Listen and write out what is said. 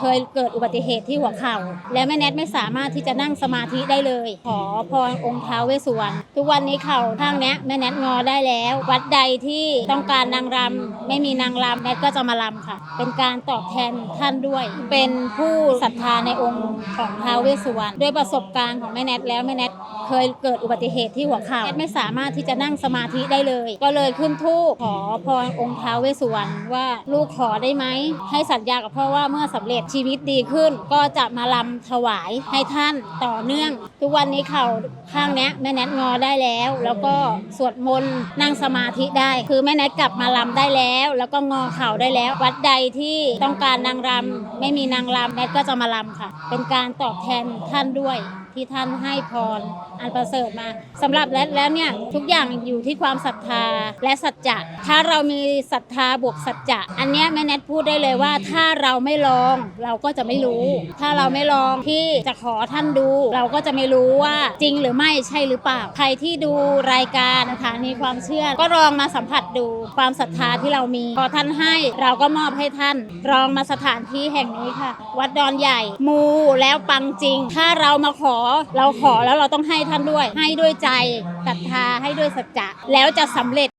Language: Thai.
เคยเกิดอุบัติเหตุที่หัวเข่า และแม่แนทไม่สามารถที่จะนั่งสมาธิได้เลย ขอพรองค์ท้าวเวสสุวรรณทุกวันนี้เข่าข้างเนี้ยแม่แนทงอได้แล้ว วัดใดที่ต้องการนางรำไม่มีนางรำแนทก็จะมารำค่ะ เป็นการตอบแทนท่านด้วย เป็นผู้ศรัทธาในองค์ของท้าวเวสสุวรรณด้วยประสบการณ์ของแม่แนทแล้วแม่แนทเคยเกิดอุบัติเหตุที่หัวเข่าแนทไม่สามารถที่จะนั่งสมาธิได้เลย ก็เลยขึ้นทูปขอพรองค์ท้าวเวสสุวรรณว่าลูกขอได้ไหมให้สัญญากับพ่อว่าเมื่อสำเร็จชีวิตดีขึ้น ก็จะมาลำถวายให้ท่านต่อเนื่อง ทุกวันนี้เข่าข้างนี้แม่แนทงอได้แล้ว แล้วก็สวดมนต์นั่งสมาธิได้ คือแม่แนทกลับมาลำได้แล้ว แล้วก็งอเข่าได้แล้ว วัดใดที่ต้องการนางรำไม่มีนางรำแนทก็จะมาลำค่ะ เป็นการตอบแทนท่านด้วย ที่ท่านให้พรอันประเสริฐมาสำหรับและแล้วเนี่ยทุกอย่างอยู่ที่ความศรัทธาและสัจจะถ้าเรามีศรัทธาบวกสัจจะอันนี้แม่แนทพูดได้เลยว่า ถ้าเราไม่ลองเราก็จะไม่รู้ ถ้าเราไม่ลองที่จะขอท่านดู เราก็จะไม่รู้ว่าจริงหรือไม่ใช่หรือเปล่าใครที่ดูรายการนะคะมีความเชื่อ ก็ลองมาสัมผัสดูความศรัทธาที่เรามีพอท่านให้เราก็มอบให้ท่านลองมาสถานที่แห่งนี้ค่ะ วัดดอนใหญ่ มูแล้วปังจริง ถ้าเรามาขอเราขอแล้วเราต้องให้ท่านด้วย ให้ด้วยใจศรัทธาให้ด้วยสัจจะแล้วจะสำเร็จ